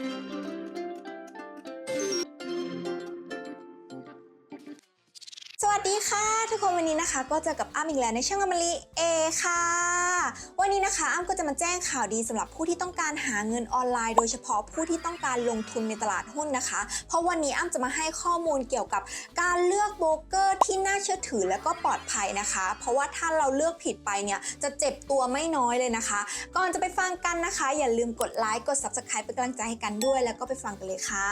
สวัสดีค่ะ ทุกคนวันนี้นะคะ ก็เจอกับอ้ามอีกแล้วในช่องอมริเอค่ะ วันนี้นะคะอ้ำก็จะมาแจ้งข่าวดีสำหรับผู้ที่ต้องการหาเงินออนไลน์ โดยเฉพาะผู้ที่ต้องการลงทุนในตลาดหุ้นนะคะ เพราะวันนี้อ้ำจะมาให้ข้อมูลเกี่ยวกับการเลือกโบรกเกอร์ที่น่าเชื่อถือและก็ปลอดภัยนะคะ เพราะว่าถ้าเราเลือกผิดไปเนี่ยจะเจ็บตัวไม่น้อยเลยนะคะ ก่อนจะไปฟังกันนะคะ อย่าลืมกดไลค์กด subscribe เป็นกำลังใจให้กันด้วย แล้วก็ไปฟังกันเลยค่ะ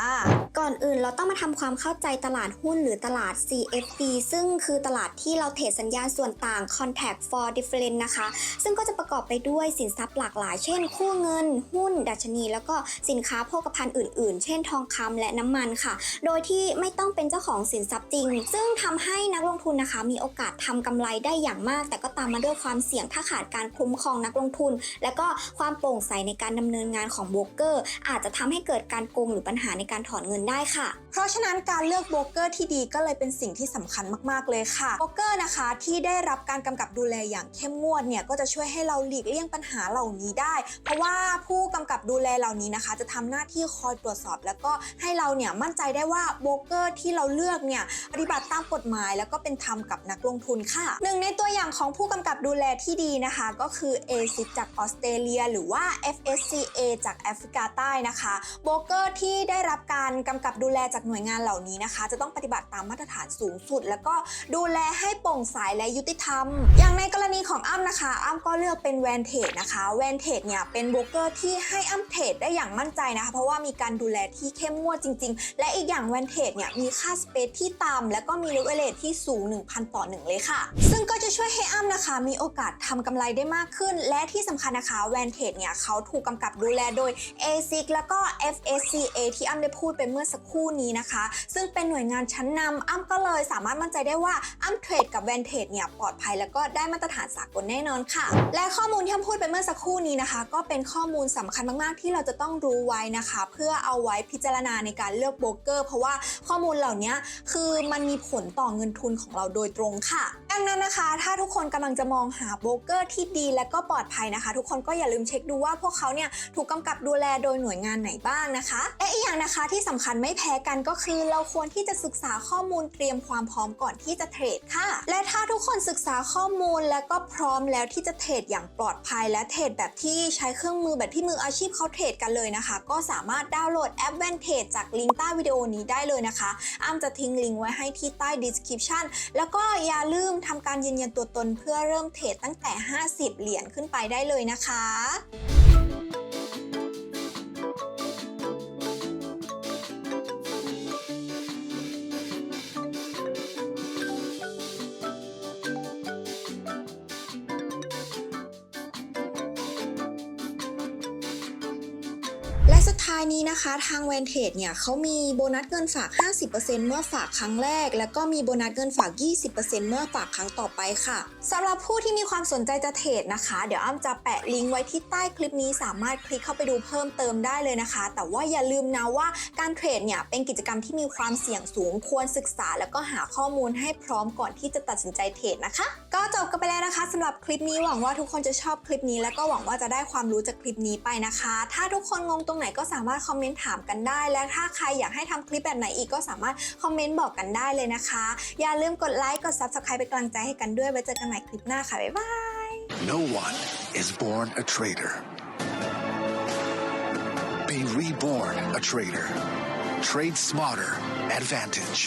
ก่อนอื่นเราต้องมาทำความเข้าใจตลาดหุ้นหรือตลาด CFD ซึ่งคือตลาดที่เราเทรดสัญญาณส่วนต่าง Contact for Difference นะคะ ซึ่งก็จะประกอบไปด้วยสินทรัพย์หลากหลาย เช่น คู่เงิน หุ้น ดัชนี แล้วก็สินค้าโภคภัณฑ์อื่น ๆ เช่นทองคำและน้ำมันค่ะ โดยที่ไม่ต้องเป็นเจ้าของสินทรัพย์จริง ซึ่งทำให้นักลงทุนนะคะ มีโอกาสทำกำไรได้อย่างมาก แต่ก็ตามมาด้วยความเสี่ยงถ้าขาดการคุ้มครองนักลงทุน และก็ความโปร่งใสในการดำเนินงานของโบรกเกอร์ อาจจะทำให้เกิดการโกงหรือปัญหาในการถอนเงินได้ค่ะ เพราะฉะนั้นการเลือกโบรกเกอร์ที่ดีก็เลยเป็นสิ่งที่สำคัญมาก ๆ เลยค่ะ โบรกเกอร์นะคะที่ได้รับการกำกับดูแลอย่างเข้มงวดเนี่ยก็จะช่วยให้ให้เราหลีกเลี่ยงปัญหาเหล่านี้ได้ เพราะว่าผู้กำกับดูแลเหล่านี้นะคะ จะทำหน้าที่คอยตรวจสอบ แล้วก็ให้เราเนี่ยมั่นใจได้ว่าโบรกเกอร์ที่เราเลือกเนี่ยปฏิบัติตามกฎหมาย แล้วก็เป็นธรรมกับนักลงทุนค่ะหนึ่งในตัวอย่างของผู้กำกับดูแลที่ดีนะคะ ก็คือ a c i จากออสเตรเลีย หรือว่า FSCA จากแอฟริกาใต้นะคะโบรกเกอร์ที่ได้รับการกำกับดูแลจากหน่วยงานเหล่านี้นะคะ จะต้องปฏิบัติตามมาตรฐานสูงสุด แล้วก็ดูแลให้โปร่งใสและยุติธรรม อย่างในกรณีของอ้ำนะคะอ้ำก็เลือกเป็นแวนเทจนะคะแวนเทจเนี่ยเป็นโบรกเกอร์ที่ให้อ้ำเทรดได้อย่างมั่นใจนะคะเพราะว่ามีการดูแลที่เข้มงวดจริง ๆ และอีกอย่างแวนเทจเนี่ยมีค่าสเปซที่ต่ำและก็มีเลเวลเลทที่สูง 1,000 ต่อ 1 เลยค่ะ ซึ่งก็จะช่วยให้อ้ำนะคะ มีโอกาสทำกำไรได้มากขึ้น และที่สำคัญนะคะแวนเทจเนี่ยเขาถูกกำกับดูแลโดย ASIC แล้วก็ FSCA ที่อ้ำได้พูดไปเมื่อสักครู่นี้นะคะ ซึ่งเป็นหน่วยงานชั้นนำอ้ำก็เลยสามารถมั่นใจได้ว่าอ้ำเทรดกับแวนเทจเนี่ยปลอดภัยแล้วก็ได้มาตรฐานสากลแน่นอนค่ะและข้อมูลที่พูดไปเมื่อสักครู่นี้นะคะ ก็เป็นข้อมูลสำคัญมากๆ ที่เราจะต้องรู้ไว้นะคะ เพื่อเอาไว้พิจารณาในการเลือกโบรกเกอร์ เพราะว่าข้อมูลเหล่านี้คือมันมีผลต่อเงินทุนของเราโดยตรงค่ะ ดังนั้นนะคะ ถ้าทุกคนกำลังจะมองหาโบรกเกอร์ที่ดีและก็ปลอดภัยนะคะ ทุกคนก็อย่าลืมเช็คดูว่าพวกเขาเนี่ยถูกกำกับดูแลโดยหน่วยงานไหนบ้างนะคะและอีกอย่างนะคะที่สำคัญไม่แพ้กันก็คือ เราควรที่จะศึกษาข้อมูลเตรียมความพร้อมก่อนที่จะเทรดค่ะ และถ้าทุกคนศึกษาข้อมูลแล้วก็พร้อมแล้วที่จะเทรดอย่างปลอดภัย และเทรดแบบที่ใช้เครื่องมือแบบที่มืออาชีพเขาเทรดกันเลยนะคะ ก็สามารถดาวน์โหลดแอป Vantage จากลิงก์ใต้วิดีโอนี้ได้เลยนะคะอ้ำจะทิ้งลิงก์ไว้ให้ที่ใต้ description แล้วก็อย่าลืมทำการยืนยันตัวตนเพื่อเริ่มเทรดตั้งแต่ 50 เหรียญขึ้นไปได้เลยนะคะและสุดท้ายนี้นะคะ ทาง v a n t a g e เนี่ยเขามีโบนัสเงินฝาก 50%เมื่อฝากครั้งแรก แล้วก็มีโบนัสเงินฝาก 20%เมื่อฝากครั้งต่อไปค่ะสำหรับผู้ที่มีความสนใจจะเทรดนะคะ เดี๋ยวอ้ำจะแปะลิงก์ไว้ที่ใต้คลิปนี้สามารถคลิกเข้าไปดูเพิ่มเติมได้เลยนะคะ แต่ว่าอย่าลืมนะว่าการเทรดเนี่ยเป็นกิจกรรมที่มีความเสี่ยงสูงควรศึกษา แล้วก็หาข้อมูลให้พร้อมก่อนที่จะตัดสินใจเทรดนะคะ ก็จบกันไปแล้วนะคะสำหรับคลิปนี้หวังว่าทุกคนจะชอบคลิปนี้ แล้วก็หวังว่าจะได้ความรู้จากคลิปนี้ไปนะคะ ถ้าทุกคนงงตรงไหนก็สามารถคอมเมนต์ถามกันได้ และถ้าใครอยากให้ทำคลิปแบบไหนอีกก็สามารถคอมเมนต์บอกกันได้เลยนะคะ อย่าลืมกดไลค์กด subscribe เป็นกำลังใจให้กันด้วยไว้เจอกันใหม่คลิปหน้าค่ะบ๊ายบาย No one is born a trader. Be reborn a trader. Trade smarter. Advantage.